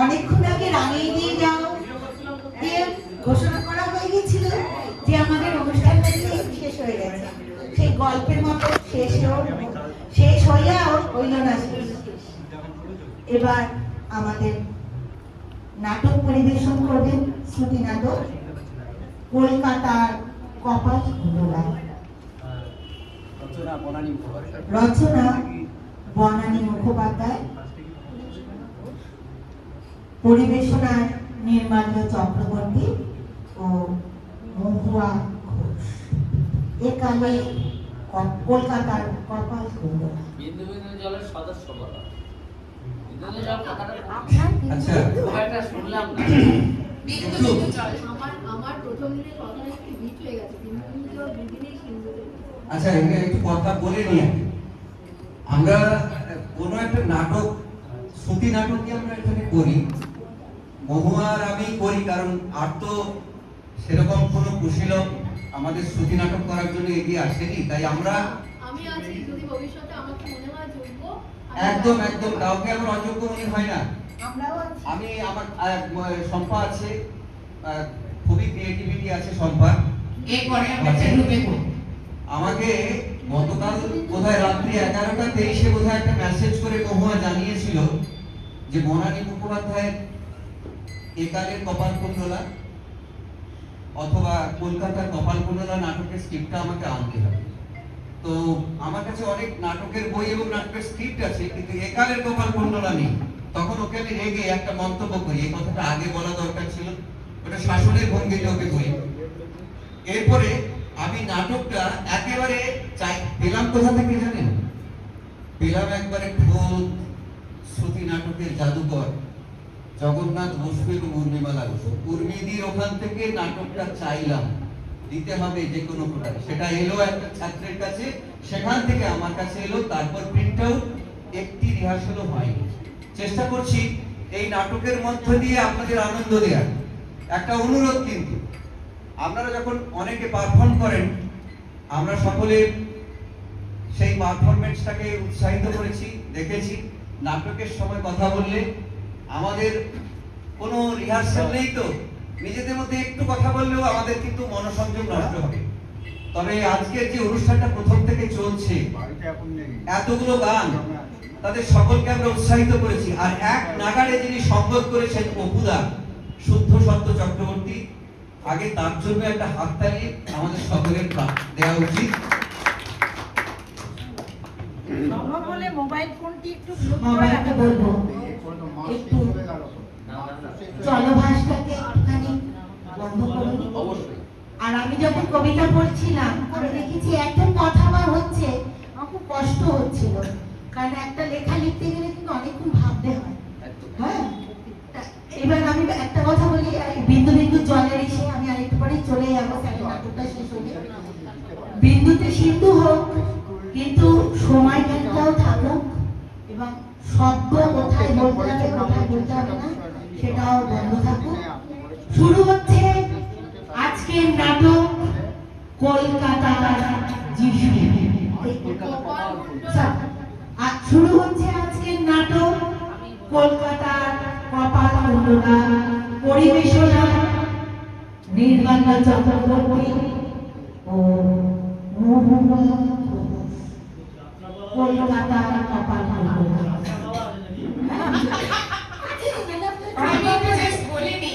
অনেকক্ষণ আগে রাঙিয়ে দিয়ে যাও ঘোষণা করা হয়ে গেছিল যে আমাদের অনুষ্ঠানটা শেষ হয়ে গেছে। সেই গল্পের মতো শেষ শেষ হইয়াও হইল না এবার আমাদের নাটক পরিবেশন করবেন শ্রুতি নাটক কলকাতার কপাল রচনা বনানী মুখোপাধ্যায়। পরিবেশনায় নির্মাল্য চক্রবর্তী ও মহুয়া ঘোষ। একালে কলকাতার কপাল জলের সদস্য বলা। আচ্ছা। শুনলাম না। হয়ে আচ্ছা এখানে একটু কথা বলে নিই আগে। আমরা কোনো একটা নাটক শ্রুতি নাটকই আমরা এখানে করি? মহুয়া আর আমি করি কারণ আর তো সেরকম কোনো কুশীলক আমাদের শ্রুতি নাটক করার জন্য এগিয়ে আসেনি তাই আমরা আমি আছি যদি ভবিষ্যতে আমাকে মনে হয় যোগ্য একদম একদম কাউকে আমার অযোগ্য মনে হয় না। আমরাও আছি। আমি আমার শম্পা আছে খুবই ক্রিয়েটিভিটি আছে শম্পার এরপরে আমরা ঢুকে আমাকে গতকাল বোধহয় রাত্রি এগারোটা তেইশে বোধহয় একটা মেসেজ করে মহুয়া জানিয়েছিল যে বনানী মুখোপাধ্যায়ের একালের কপাল কুণ্ডলা অথবা কলকাতার কপাল কুণ্ডলা নাটকের স্ক্রিপ্টটা আমাকে আনতে হবে। তো আমার কাছে অনেক নাটকের বই এবং নাটকের স্ক্রিপ্ট আছে, কিন্তু একালের কপাল কুণ্ডলা নেই। তখন ওকে আমি রেগে একটা মন্তব্য করি, এই কথাটা আগে বলা দরকার ছিল, ওটা শাসনের ভঙ্গিতে ওকে বলি। এরপরে আমি নাটকটা একেবারে চাই, পেলাম কোথা থেকে জানেন? পেলাম একবারে খোদ শ্রুতি নাটকের জাদুকর জগন্নাথ বসু এবং উর্মিমালা বসু উর্মিদির ওখান থেকে নাটকটা চাইলাম। দিতে হবে যে কোনো প্রকারে। সেটা এলো একটা ছাত্রের কাছে, সেখান থেকে আমার কাছে এলো, তারপর প্রিন্ট আউট একটি রিহার্সালও হয়নি। চেষ্টা করছি এই নাটকের মধ্য দিয়ে আপনাদের আনন্দ দেওয়ার। একটা অনুরোধ কিন্তু, আপনারা যখন অনেকে পারফর্ম করেন, আমরা সকলে সেই পারফরমেন্সটাকে উৎসাহিত করেছি, দেখেছি। নাটকের সময় কথা বললে আমাদের কোনো রিহার্সাল নেই তো। নিজেদের মধ্যে একটু কথা বললেও আমাদের কিন্তু মনোসংযোগ নষ্ট হবে। তবে আজকের যে অনুষ্ঠানটা প্রথম থেকে চলছে এতগুলো গান তাদের সকলকে আমরা উৎসাহিত করেছি। আর এক নাগাড়ে যিনি সংগত করেছেন অপুদা শুদ্ধ সত্য চক্রবর্তী আগে তার জন্য একটা হাততালি আমাদের সকলের দেওয়া উচিত। সম্ভব হলে মোবাইল ফোনটি একটু বলব একটু একটুখানি বন্ধ আর আমি যখন কবিতা পড়ছিলাম আমি দেখেছি এত কথা আমার হচ্ছে আমার খুব কষ্ট হচ্ছিল। কারণ একটা লেখা লিখতে গেলে কিন্তু অনেকক্ষণ ভাবতে হয়। হ্যাঁ? এবার আমি একটা কথা বলি বিন্দু বিন্দু জলের এসে আমি আরেকটু পরে চলে যাব নাটকটা শেষ হলে বিন্দুতে সিন্ধু হোক কিন্তু সময় জ্ঞানটাও থাকুক এবং শব্দ কোথায় বলতে হবে কোথায় বলতে হবে না সেটাও বন্ধ থাকুক শুরু হচ্ছে আজকের নাটক কলকাতার যিশু শুরু হচ্ছে আজকের নাটক কলকাতার কপাল কুণ্ডলা পরিবেশনা নির্মাল্য চক্রবর্তী ও। কলকাতার কপাল কুণ্ডলা আমি একটু just বলে নিই,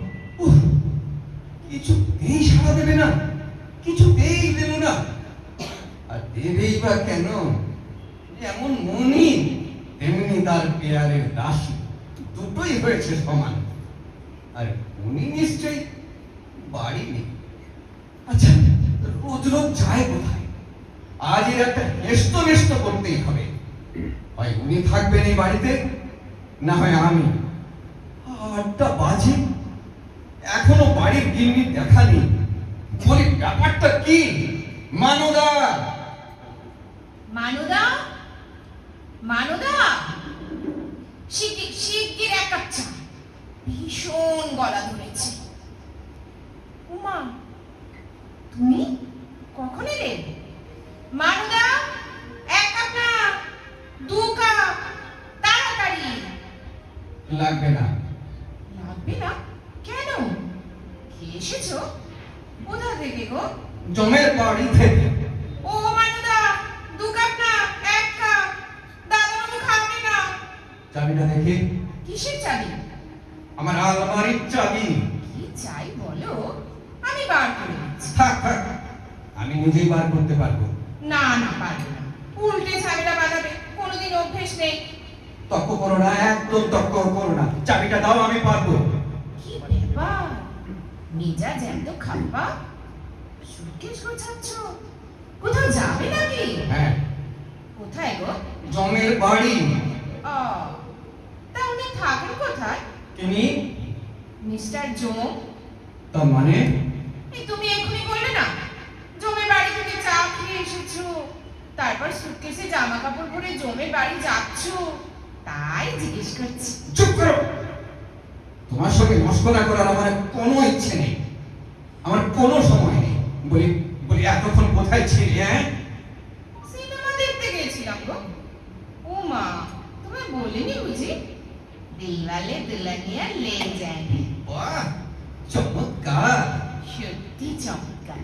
কিছুতেই সাড়া দেবে না, কিছুতেই দেবে না। আর দেবেই বা কেন? যেমন মনি, তেমনি তার পেয়ারের দাসী, দুটোই হয়েছে সমান। আর উনি নিশ্চয়ই বাড়ি নেই। আচ্ছা রোজ রোজ যায় কোথায়? আজ এর একটা নেস্ত নেস্ত করতেই হবে। হয় উনি থাকবেন এই বাড়িতে, না হয় আমি। আটটা বাজে। বাড়ির গিন্নি দেখা নেই। বলি, ব্যাপারটা কি? মানুদা! মানুদা? মানুদা? শিগগির এক কাপ চা। ভীষণ গলা ধরেছে। উমা, তুমি কখন এলে? আলমারির চাবি। কি চাই বলো? আমি বার করে দিচ্ছি। থাক থাক। আমি নিজেই বার করতে পারব। না না পারবে না। উল্টে ঝামেলা বাঁধাবে কোনোদিন অভ্যেস নেই। তক্ক করো না একদম তক্ক করো না। চাবিটা দাও আমি পারব। কি ব্যাপার? মেজাজ এত খাপ্পা সুটকেস গোছাচ্ছ? কোথাও যাবে নাকি? হ্যাঁ। কোথায় গো? জমের বাড়ি। ও তা উনি থাকেন কোথায়? তিনি? মিস্টার জোম তার মানে? এই তুমি এক্ষুনি বললে না? জমের বাড়ি থেকে চা খেয়ে এসেছ। তারপর সুটকেসে জামা কাপড় পরে জমের বাড়ি যাচ্ছ। তাই জিজ্ঞেস করছি। চুপ করো! তোমার সঙ্গে মস্করা করার আমার কোনো ইচ্ছে নেই। আমার কোনো সময় নেই। বলি বলি এতক্ষণ কোথায় ছিলি হ্যাঁ? সিনেমা দেখতে গেছিলাম গো। ও মা তুমি বলিনি বুঝি? দিলওয়ালে দুলনিয়া লে যায়নি বাহ চমৎকার সত্যি চমৎকার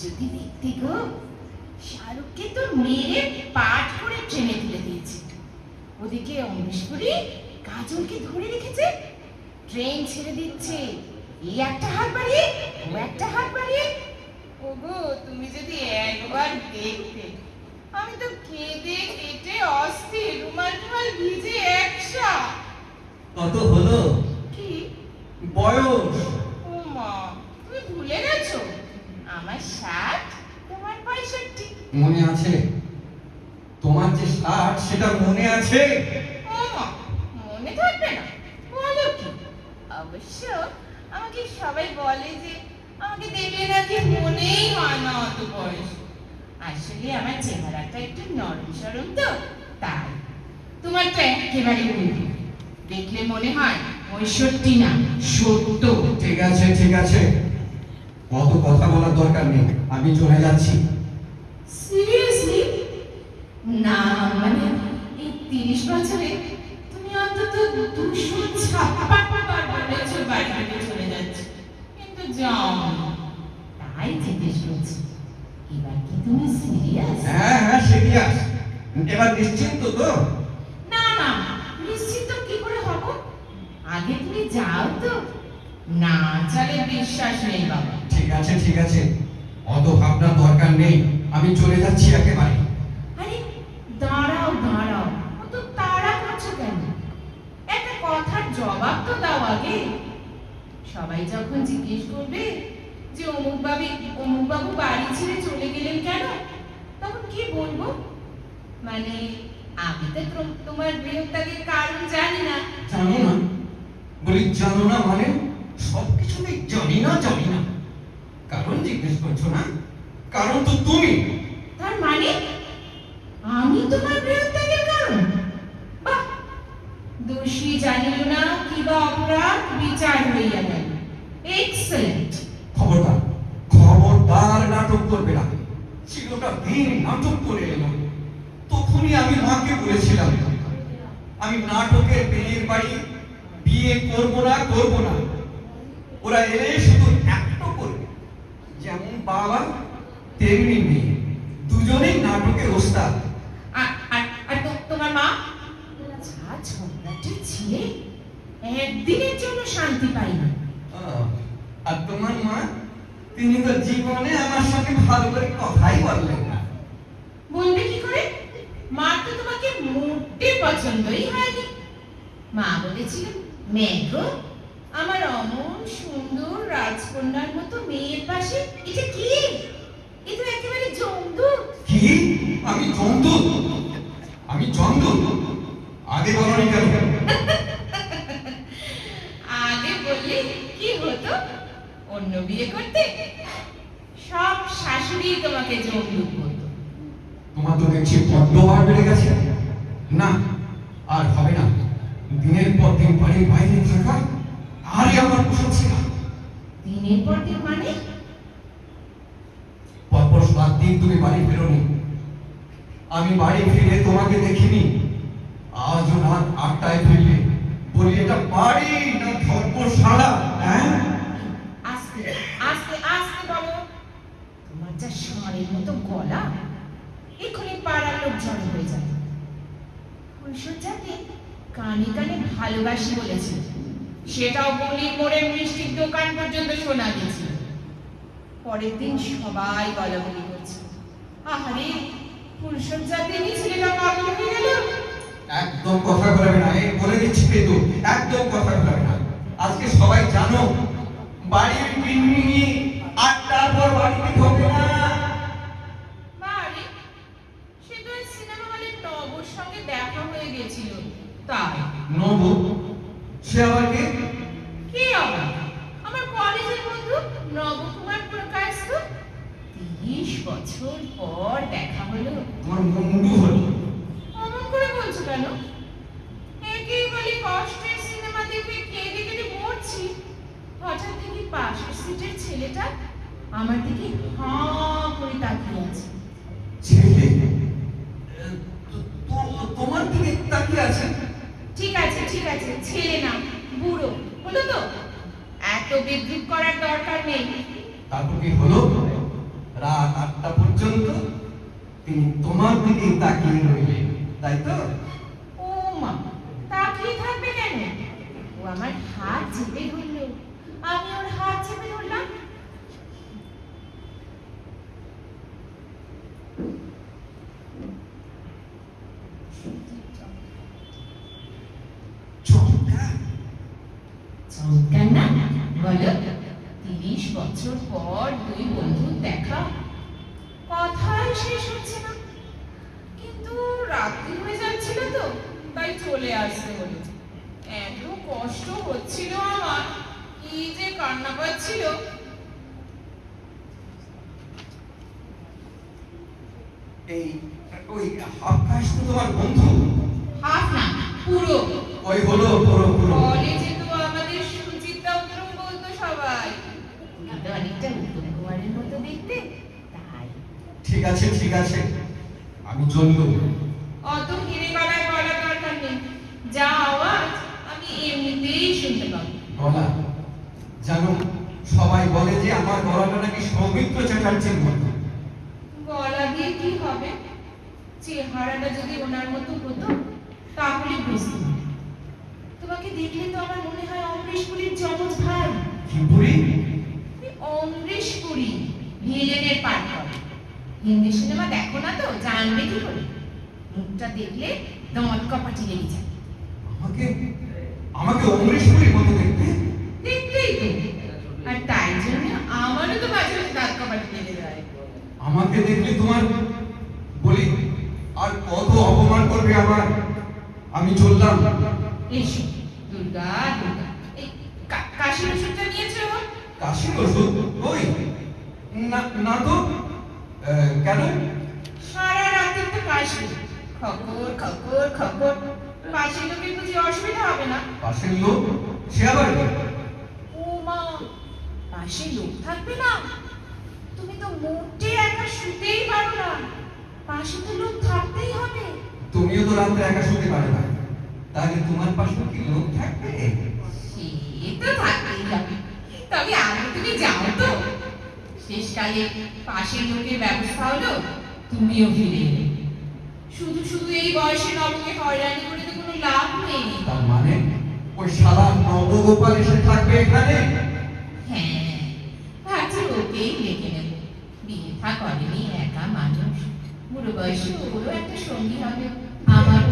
যদি দেখতে গো শাহরুখকে তো মেরে পাট করে ট্রেনে তুলে দিয়েছে ওদিকে অমরেশপুরি কাজলকে ধরে রেখেছে ট্রেন ছেড়ে দিচ্ছে। এই একটা হাত বাড়িয়ে ও একটা হাত বাড়িয়ে। ওগো তুমি যদি একবার দেখতে। আমি তো কেঁদে কেটে অস্থির রুমাল টুমাল ভিজে একসা। কত হলো? কি? বয়স? ও মা তুমি ভুলে গেছো? আমার ষাট তোমার পঁয়ষট্টি। মনে আছে? তোমার যে ষাট সেটা মনে আছে? ও মা মনে থাকবে না। বলো কি? অবশ্য আমাকে সবাই বলে যে আমাকে দেখলে নাকি মনেই হয় না অত বয়স। আসলে আমার চেহারাটা একটু নরম সরম তো তাই। তোমার তো একেবারে উল্টো দেখলে মনে হয় পঁয়ষট্টি না সত্তর। ঠিক আছে ঠিক আছে। অত কথা বলার দরকার নেই আমি চলে যাচ্ছি। সিরিয়াসলি না মানে এই তিরিশ বছরে তুমি অন্তত দুশো ছাপ্পান্ন বার বলেছ বাড়ি থেকে চলে যাচ্ছে। কিন্তু যাও তাই জিজ্ঞেস করছি এবার কি তুমি সিরিয়াস হ্যাঁ হ্যাঁ সিরিয়াস এবার নিশ্চিন্ত তো? না না আগে তুমি যাও তো। না চলে বিশ্বাস নেই বাবা। ঠিক আছে ঠিক আছে। অত ভাবনার দরকার নেই। আমি চলে যাচ্ছি একেবারে। আরে দাঁড়াও দাঁড়াও। অত তাড়া করছ কেন? একটা কথার জবাব তো দাও আগে। সবাই যখন জিজ্ঞেস করবে যে অমুক বাবু অমুক বাবু বাড়ি ছেড়ে চলে গেলেন কেন? তখন কি বলব? মানে আমি তো তোমার গৃহত্যাগের কারণ জানি না। জানো না বলি জানো না মানে সব কিছুতেই জানি না জানি না। কারণ জিজ্ঞেস করছ না? কারণ তো তুমি। তার মানে? আমি তোমার গৃহত্যাগের কারণ? বাহ! দোষী জানিল না কিবা অপরাধ? বিচার হইয়া গেল। এক্সেলেন্ট খবরদার খবরদার নাটক করবে না। চিরটা দিন নাটক করে এলো। তখনই আমি মাকে বলেছিলাম আমি নাটকের বিয়ের বাড়ি বিয়ে করব না করব না। ওরা এলে শুধু একটা করবে। যেমন বাবা তেমনি মেয়ে। দুজনেই নাটকের ওস্তাদ। আর আর আর তোমার মা? যা ঝগড়াটি ছিলে। একদিনের জন্য শান্তি পাই না। আর তোমার মা? তিনি তো জীবনে আমার সঙ্গে ভালো করে কথাই বললেন না। বলবে কি করে? মা তো তোমাকে মোটে পছন্দই হয়নি। মা বলেছিল মেঘো আমার অমন সুন্দর রাজকন্যার মতো মেয়ের পাশে। এটা কি? এ তো একেবারে জমদু কি? আমি জন্তু? আমি জন্তু? আগে বলনি কেন? আগে বললে কি হতো? অন্য বিয়ে করতে? সব শাশুড়ি তোমাকে জমলুক করতো তোমার তো দেখছি বড্ড বেড়ে গেছে। না আর হবে না। দিনের পর দিন বাড়ির বাইরে থাকা আরই আমার পোষাচ্ছে না দিনের পর দিন মানে? পরপর সাত দিন তুমি বাড়ি ফেরোনি। আমি বাড়ি ফিরে তোমাকে দেখিনি। আজও রাত আটটায় ফিরলে। বলি এটা বাড়ি না ধর্মশালা হ্যাঁ? আস্তে আস্তে আস্তে বলো তোমার যা ষাঁড়ের মতো গলা এক্ষুনি পাড়ার লোক জড়ো হয়ে যাবে। ঐশ্বর্যাকে কানে কানে ভালোবাসি বলেছে। সেটাও গলির মোড়ের মিষ্টির দোকান পর্যন্ত শোনা গেছে। পরের দিন সবাই বলাবলি করছে। আহারে ফুলসজ্জাতে ছেলেটা পাগল হয়ে গেল। একদম কথা বলবে না, এই বলে দিচ্ছি কিন্তু একদম কথা বলবে না। আজকে সবাই জানো, বাড়ির পর বাড়িতে না বারে সে তো ওই সিনেমা হলে নবর সঙ্গে দেখা হয়ে গেছিল তাই নবু সে আবার কে কে আবার আমার কলেজের বন্ধু নবকুমার প্রকাশ তো তিরিশ বছর পর দেখা হলো তোমার মুন্ডু হলো অমন করে বলছো কেন একেই বলি কষ্টের সিনেমা দেখে কেঁদে কেঁদে মরছি হঠাৎ দেখি পাশের সিটের ছেলেটা আমার দিকে হাঁ করে তাকিয়ে আছে ছেলে তোমার দিকে তাকিয়ে আছে ঠিক আছে ঠিক আছে ছেলে না বুড়ো হলো তো? এত বিদ্রুপ করার দরকার নেই। তারপর কি হলো? রাত আটটা পর্যন্ত তিনি তোমার দিকে তাকিয়ে রইলেন তাই তো? ও মা তাকিয়ে থাকবে কেন? ও আমার হাত চেপে ধরলো। আমি ওর হাত চেপে ধরলাম। চমৎকার চমৎকার না বলো। তিরিশ বছর পর দুই বন্ধুর দেখা। কথাই শেষ হচ্ছে না। কিন্তু রাত্রি হয়ে যাচ্ছিল তো তাই চলে আসতে হলো এত কষ্ট হচ্ছিল আমার। কি যে কান্না পাচ্ছিল এই ওই আকাশ তো তোমার বন্ধু? হাফ না পুরো। ওই হলো পুরো পুরো। কলেজে তো আমাদের সুচিত্রা উত্তম বলতো সবাই। কিন্তু অনেকটা উত্তম কুমারের মতো দেখতে তাই। ঠিক আছে ঠিক আছে। আমি চললুম অত হিরে গলায় বলার দরকার নেই। যা আওয়াজ আমি এমনিতেই শুনতে পাবো। গলা জানো সবাই বলে যে আমার গলাটা নাকি সৌমিত্র চ্যাটার্জির মতো। গলা দিয়ে কি হবে? চেহারাটা যদি ওনার মতো হতো তাহলে বুঝতে তোমাকে দেখলে তো আমার মনে হয় অমরেশ পুরীর যমজ ভাই। কি তুমি অমরেশ পুরী ভিলেনের পাঠ করে হিন্দি সিনেমা দেখো না তো জানবে কি করে? মুখটা দেখলে দমট কপাটি লেগে যায়। আমাকে আমাকে অমরেশ্বরীর মতো দেখতে? তো আর তাই জন্য আমারও তো মাঝে মাঝে দাঁত লেগে যায় আমাকে দেখলে তোমার বলি আর কত অপমান করবে আমার? আমি চললাম। এসো দুর্গা দুর্গা। এই কাশির ওষুধটা নিয়েছো? কাশির ওষুধ? ওই না না তো। কেন? সারা রাতে তো কাশি। খকর খকর খকর। পাশের লোকের বুঝি অসুবিধা হবে না? পাশের লোক? সে আবার পাশে লোক থাকবে না। তুমি তো মোটে একা শুতেই পারো না। পাশে তো লোক থাকতেই হবে। তুমিও তো রাত্রে একা শুতে পারো না। তাহলে তোমার পাশে কি লোক থাকবে? সে তো থাকতেই হবে। তবে আগে তুমি যাও তো। শেষকালে পাশের লোকের ব্যবস্থা হলো তুমিও ফিরে এলে। শুধু শুধু এই বয়সে নবকে হয়রানি করে তো কোনো লাভ নেই। তার মানে ওই শালা নবগোপাল এসে থাকবে এখানে? করেনি একা মানুষ বুড়ো বয়সে ওরও একটা সঙ্গী হবে আমার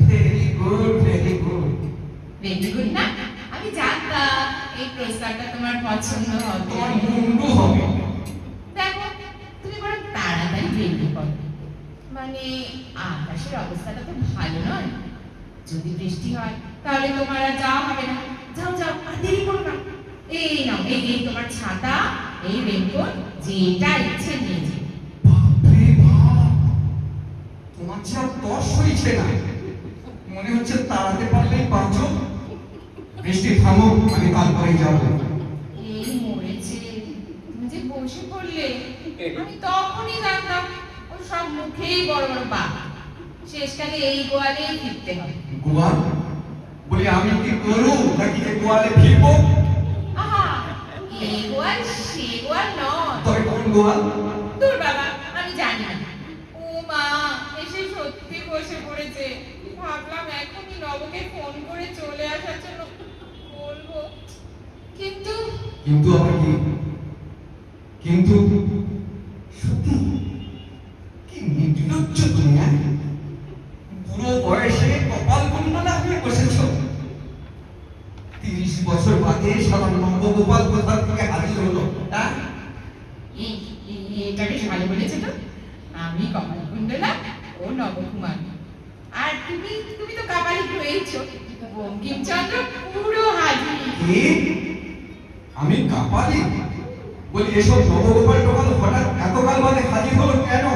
very good very good very good না আমি জানতাম এই প্রস্তাবটা তোমার পছন্দ হবে তোমার হবে দেখো তুমি বড় তাড়াতাড়ি বেরিয়ে পড়ো মানে আকাশের অবস্থাটা তো ভালো নয় যদি বৃষ্টি হয় তাহলে তোমার আর যাওয়া হবে না যাও যাও আর দেরি করো না এই নাও এই তোমার ছাতা, এই রেনকোট যেটা ইচ্ছে নিয়ে যাও। বাপরে বাপ তোমার আর তস হয়েছে না। মনে হচ্ছে তাড়াতে পারলেই বাঁচো বৃষ্টি থামুক আমি তারপরেই যাব। এই মরেছে। তুমি যে বসে পড়লে আমি তখনই জানতাম ও সব মুখেই বড় বড় বাপ শেষকালে এই গোয়ালেই ফিরতে হবে। গোয়াল? বলি আমি কি করু? নাকি গোয়ালে ফিরবো? এই গোয়াল সে গোয়াল নয়। তবে কোন গোয়াল? তোর বাবা আমি জানি না। ও মা এসে সত্যি বসে পড়েছে। ভাবলাম এখনই নবকে ফোন করে চলে আসার জন্য বলব। কিন্তু কিন্তু আমি কিন্তু বছর বাদে সারা নবগোপাল কোথা থেকে হাজির হলো। হ্যাঁ এ- এ- এটা বেশ ভালো বলেছে তো? আমি কমল কুণ্ডলা ও নবকুমার। আর তুমি তুমি তো কাবালি রয়েছ বঙ্কিমচন্দ্র পুরো হাজির। কি? আমি কাপালি? বলি এসব নবগোপাল টোপাল হঠাৎ এতকাল বাদে হাজির হলো কেন?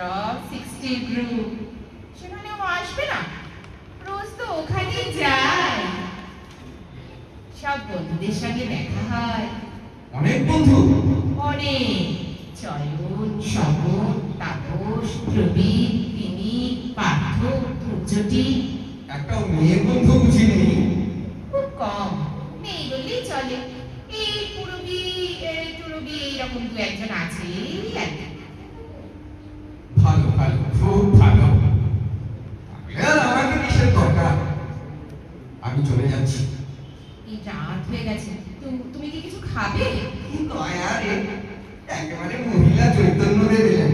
সব সিক্সটি গ্রুপ সেখানে ও আসবে না? রোজ তো ওখানেই যায়। সব বন্ধুদের সঙ্গে দেখা হয়। অনেক বন্ধু। অনেক। চয়ন স্বপন তাপস প্রবীর তিনি পার্থ উজ্জ্বটি একটা মেয়ে বন্ধু বুঝি নেই। খুব কম। নেই বললেই চলে। এই পুরবি টুরবি এইরকম দু একজন আছে আর। ভালো খুব ভালো। আর আমাকে কিসের দরকার? আমি চলে যাচ্ছি। রাত হয়ে গেছে। তুমি কি কিছু খাবে? দয়া রে। একেবারে মহিলা চৈতন্য দিয়ে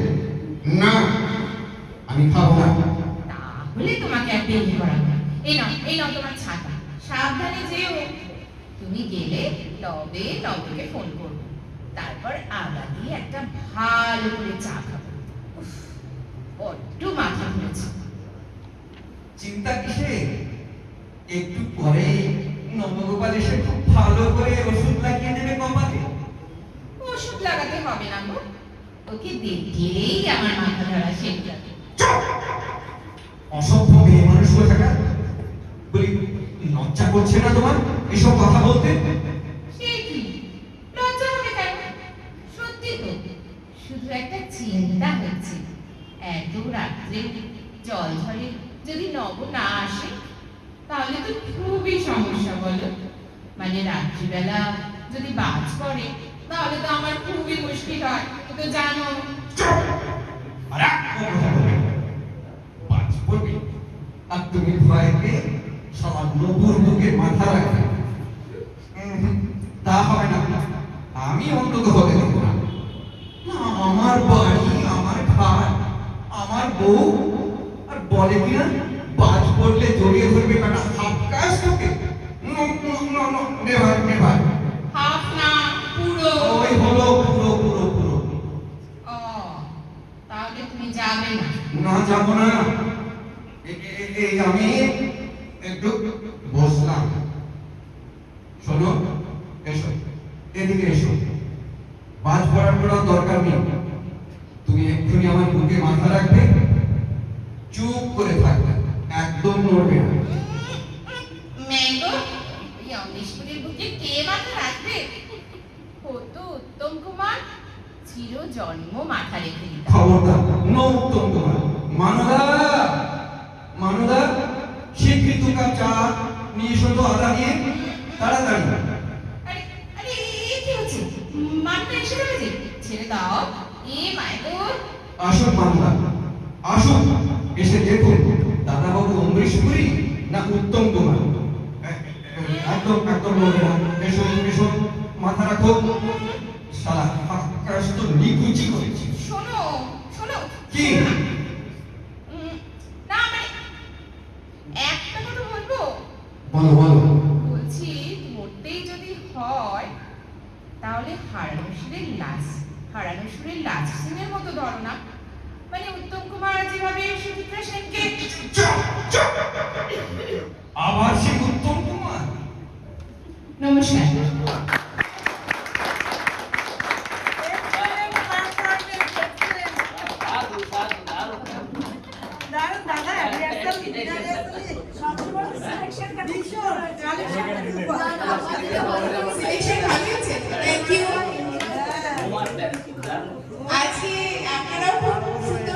না আমি খাব না। তাহলে তোমাকে আর দেরি করা এই নাও এই নাও তোমার ছাতা। সাবধানে যেও। তুমি গেলে তবে নবকে ফোন করব। তারপর আগা দিয়ে একটা ভালো করে চা খাব। বড্ড মাথা ঘুরেছে চিন্তা কিসে? একটু পরে নবগোপাল এসে খুব ভালো করে ওষুধ লাগিয়ে দেবে কপালে। ওষুধ লাগাতে হবে না গো। ওকে দেখলেই আমার মাথা ধরা শেখ যাবে। অসভ্য মেয়ে মানুষ হয়ে থাকা। বলি লজ্জা করছে না তোমার এসব কথা বলতে? সে কি? লজ্জা হবে কেন? সত্যি তো শুধু একটা চিন্তা হচ্ছে। এত রাত্রে জল ঝরে যদি নব না আসে, তাহলে তো খুবই সমস্যা বলো। মানে রাত্রিবেলা যদি বাজ পড়ে, তাহলে তো আমার খুবই মুশকিল হয় তো জানো। আমি অন্তত আমার বাড়ি, আমার ঘর আমার বউ আর বলে কিনা? বাজ পড়লে জড়িয়ে ধরবে বেটা সাবকাশ তোকে নেভার নেভার হাফ না পুরো ওই হলো পুরো পুরো পুরো ও তাহলে তুমি যাবে না না যাব না এ- এ- এই আমি একটু বসলাম শোনো এসো এদিকে এসো বাজ পড়ার কোনো দরকার নেই তুমি এক্ষুনি আমার বুকে মাথা রাখবে চুপ করে থাকবে একদম নড়বে না ম্যাঙ্গো এই অমরেশপুরের বুকে কে মাথা রাখবে হতো উত্তম কুমার চির জন্ম মাথা রেখে দিতাম খবরদার নো তোমার। মানদা মানদা দু কাপ চা নিয়ে এসো তো আদা নিয়ে। তাড়াতাড়ি। আরে আরে কি হচ্ছে? মানটা এসে ফেলেছে ছেড়ে দাও। এ মাইগো আসুন মামলা আসুন। এসে দেখুন দাদাবাবু অমরেশপুরি না উত্তম কুমার একদম একদম বলবে না। এসো এসো মাথা রাখো। সারা তো নিকুচি করেছি। শোনো শোনো। কি? না মানে একটা কথা বলব? বলো বলো। বলছি মরতেই যদি হয় তাহলে হারানো সুরের লাশ হারানো সুরের লাশ সিনের মতো ধরো না।